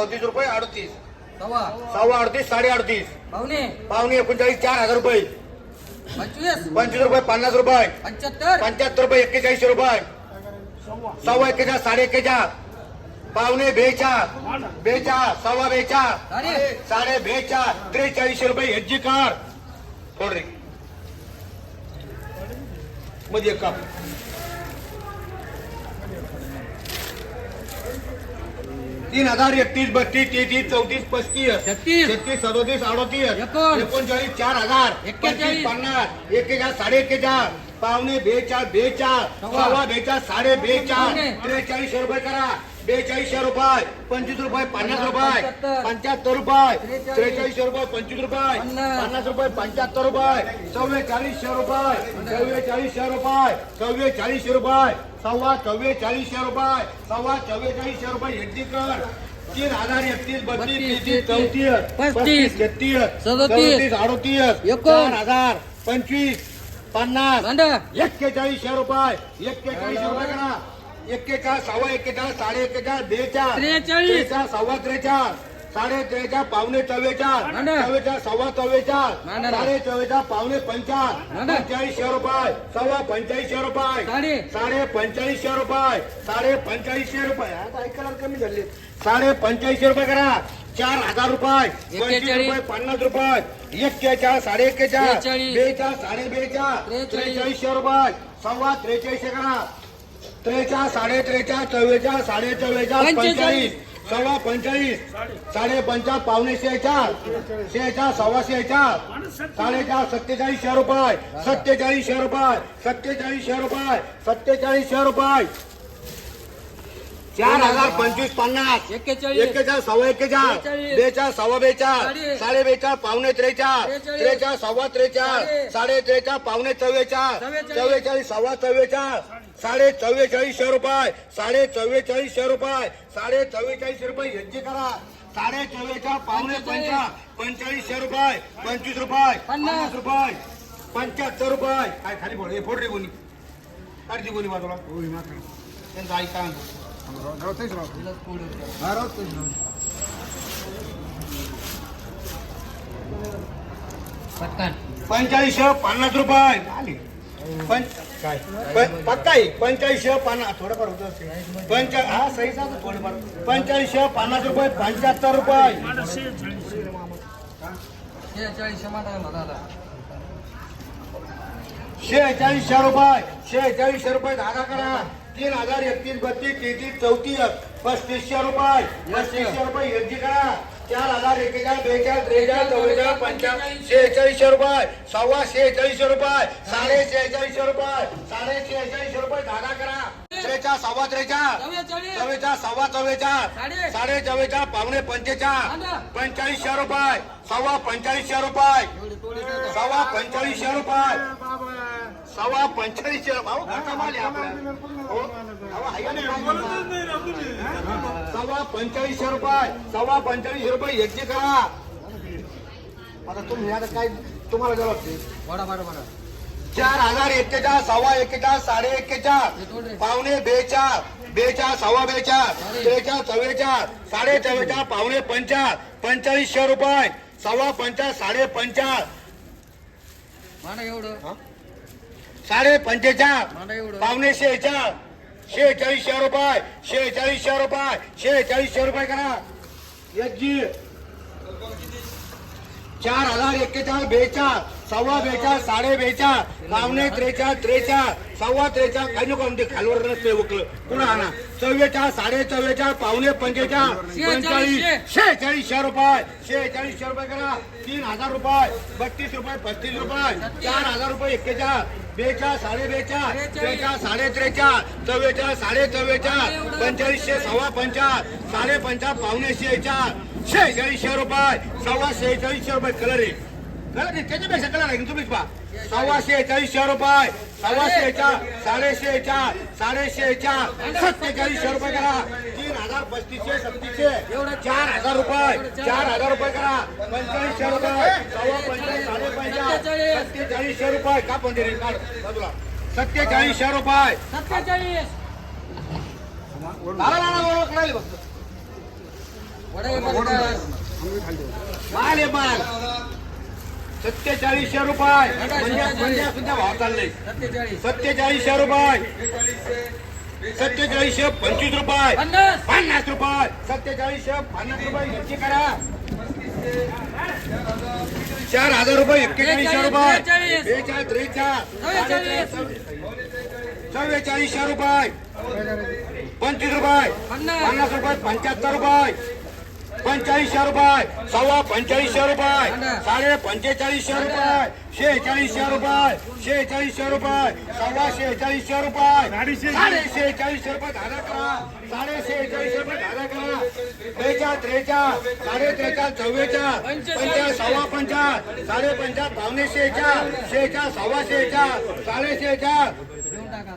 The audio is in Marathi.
चौतीस रुपये अडतीस. सव्वा. सव्वा अडतीस साडे अडतीस. पावणे. पावणे एकोणचाळीस चार हजार रुपये. पंचवीस. पंचवीस रुपये पन्नास रुपये. पंच्याहत्तर. पंच्याहत्तर रुपये एक्केचाळीस रुपये. सव्वा एक्केचाळीस साडे एक्केचाळीस. पावणे बेचाळ बेचाळ सव्वा बेचाळ साडे बेचाळ त्रेचाळीसशे रुपये जी कार थोडमध्ये काप तीन हजार एकतीस बत्तीस तेहतीस चौतीस पस्तीस छत्तीस छत्तीस सदोतीस अडोतीस एकोण. एकोणचाळीस चार हजार एक्केचाळीस. पन्नास एक्केचाळीस साडे एक्केचाळीस पावणे बेचाळ बेचाळ सव्वा. बेचाळ साडे बेचाळ. त्रेचाळीसशे रुपये करा बेचाळीसशे रुपये पंचवीस रुपये पन्नास रुपये पंच्याहत्तर. रुपये त्रेचाळीस. त्रेचाळीसशे रुपये पंचवीस रुपये. पन्नास रुपये पंच्याहत्तर रुपये चव्वेचाळीसशे रुपये चव्वेचाळीसशे रुपये चव्वेचाळीसशे रुपये सव्वा चव्वेचाळीसशे रुपये सव्वा चव्वेचाळीसशे रुपये एटी कर तीन हजार एकतीस बत्तीस तेहतीस चौतीस पस्तीस, छत्तीस सदोतीस, अडोतीस एकोण. हजार पंचवीस पन्नास एक्केचाळीसशे रुपये एक्केचाळीसशे रुपये करा एक्केचाळीस सव्वा एक्केचाळीस साडे एक्केचाळीस बेचाळीस. त्रेचाळीस सव्वा त्रेचाळीस साडे त्रेचाळीस पावणे चव्वेचाळीस भांडा. चव्वेचाळीस सव्वा चव्वेचाळीस भांडा. साडे पावणे पंचाळीस भांडा. पंचाळीसशे रुपये. सव्वा पंचाळीसशे रुपये. साडे. साडे पंचाळीसशे रुपये. साडे पंचाळीसशे रुपये. आता ऐकायला कमी झाले. साडे पंचाळीसशे रुपये करा. चार हजार रुपये. पन्नास रुपये. एक्केचाळीस साडे एक्केचाळीस बेचाळीस. साडे बेचाळीस त्रेचाळीस. त्रेचाळीसशे रुपये. सव्वा त्रेचाळीसशे करा. त्रेचाळीस साडे त्रेचाळीस चव्वेचाळीस साडे चव्वेचाळीस पंचेचाळीस. सव्वा पंचाळीस साडे पंचाळीस पावणे शेचाळ शेचाळ सव्वा शेचाळ साडेचार सत्तेचाळीसशे रुपये सत्तेचाळीसशे रुपये सत्तेचाळीसशे रुपये सत्तेचाळीसशे रुपये चार हजार पंचवीस पन्नास एक्केचाळीस सव्वा एक्केचाळीस बेचाळीस. बेचाळीस सव्वा बेचाळीस साडे. बेचाळीस पावणे त्रेचाळीस. त्रेचाळीस सव्वा त्रेचाळीस साडे. त्रेचाळीस पावणे चव्वेचाळीस चव्वेचाळीस. सव्वा चव्वेचाळीस साडे चव्वेचाळीसशे रुपये साडे चव्वेचाळीसशे रुपये साडे चव्वेचाळीसशे रुपये यांची करा. साडे चव्वेचाळीस पावणे पंचाळीस पंचाळीसशे रुपये पंचवीस रुपये पन्नास. रुपये पंच्याहत्तर रुपये. काय खाली फोड हे फोड रे कोणी? काढ ती कोणी बाजूला? त्यांचं ऐका पटकन पंचाळीसशे पन्नास रुपये. आली पंच काय? प- पक्का आहे. पंचाळीसशे पन्नास थोडंफार होतं पंचा हा सही सांगतो थोडंफार. पंचाळीसशे पन्नास रुपये पंच्याहत्तर रुपये. शेहेचाळीसशे रुपये शेहेचाळीसशे रुपये धागा करा. तीन हजार एकतीस बत्तीस तेहतीस चौतीस. पस्तीसशे रुपये पस्तीसशे रुपये एकजी करा. चार हजार एकेचाळीस बेचाळीस त्रेचाळीस चव्वेचाळीस पंचाळीस शेहेचाळीसशे रुपये सव्वा शेहेचाळीसशे रुपये साडे शेहेचाळीसशे रुपये साडे शेहेचाळीसशे रुपये धागा करा. त्रेचाळीस सव्वा चव्वेचाळीस चव्वेचाळीस सव्वा चव्वेचाळीस साडे. चव्वेचाळीस पावणे पंचेचाळीस भांडा. पंचाळीसशे रुपये सव्वा पंचाळीसशे रुपये सव्वा पंचाळीसशे रुपये सव्वा पंचाळीसशे भाऊ माल आहे आपला. हो? अहो, आहे? सव्वा पंचाळीसशे रुपये. सव्वा पंचाळीसशे रुपये एकशे करा. आता तुम्ही आता काय तुम्हाला जरा बडा बडा बडा चार हजार एक्केचाळ सव्वा एक्केचाळ साडे एक्केचाळ पावणे बेचाळ बेचाळ सव्वा बेचाळ त्रेचाळ चव्वेचाळ साडे चव्वेचाळ पावणे पंचाळ पंचाळीसशे रुपये. सव्वा पंचाळ साडे पंचाळ. एवढं. साडे पंचेचाळ पावणे शेहेचाळ शेहेचाळीसशे रुपये शेहेचाळीसशे रुपये शेहेचाळीसशे रुपये करा. एकजी चार हजार एक्केचाळ बेचाळ सव्वा बेचाळ साडे बेचाळ पावणे त्रेचाळ त्रेचाळ सव्वा त्रेचाळ काही नको म्हणते खालवर नसते उकलं पुन्हा आणा? चव्वेचाळ साडे चव्वेचाळ पावणे पंचेचाळ पंचाळीस शेहेचाळीसशे रुपये. शेहेचाळीसशे रुपये करा. तीन हजार रुपये बत्तीस रुपये पस्तीस रुपये चार हजार रुपये एक्केचाळ. बेचाळ साडे बेचाळ त्रेचाळ साडे त्रेचाळ चव्वेचाळ साडे चव्वेचाळ पंचाळीसशे सव्वा पंचाळ साडे पंचाळ पावणे शेहेचाळ. शेहेचाळीसशे रुपये सव्वा शेहेचाळीसशे रुपये कलर आहे. कलर त्याच्यापेक्षा कलर आहे तुम्हीच पहा. सव्वा शेहेचाळीसशे रुपये सव्वा शेहेचाळ साडे शेहेचाळ साडे शेहेचाळ सत्तेचाळीसशे रुपये करा. तीन हजार पस्तीसशे सत्तीसशे. चार हजार रुपये चार हजार रुपये करा. पंचाळीसशे रुपये सव्वा पंचाळीस साडे पंचाळीस सत्तेचाळीसशे रुपये. का पण काढ बाजूला. सत्तेचाळीसशे रुपये. सत्तेचाळीस. फक्त. माल आहे माल. सत्तेचाळीसशे रुपये. सुद्धा भाव चालले सत्तेचाळीसशे रुपये. सत्तेचाळीसशे पंचवीस रुपये. पन्नास. रुपये. सत्तेचाळीसशे पन्नास रुपये नक्की करा. चार हजार रुपये एक्केचाळीसशे रुपये. बेचाळीस. त्रेचाळीस. चव्वेचाळीस. चव्वेचाळीसशे रुपये. पंचवीस रुपये. पन्नास रुपये पंच्याहत्तर रुपये. पंचाळीसशे रुपये सव्वा पंचाळीसशे रुपये. साडे पंचेचाळीसशे रुपये शेहेचाळीसशे रुपये शेहेचाळीसशे रुपये सव्वा शेहेचाळीसशे रुपये साडे शेहेचाळीसशे रुपये धारा करा साडे शेहेचाळीसशे रुपये धारा करा. त्रेचाळ त्रेचाळ साडे त्रेचाळ चव्वेचाळ पंचाळ सव्वा पंचाळ साडे पंचाळ पावणे शेहेचाळ शेहेचाळ सव्वा शेहेचाळ साडे शेहेचाळ देऊन टाका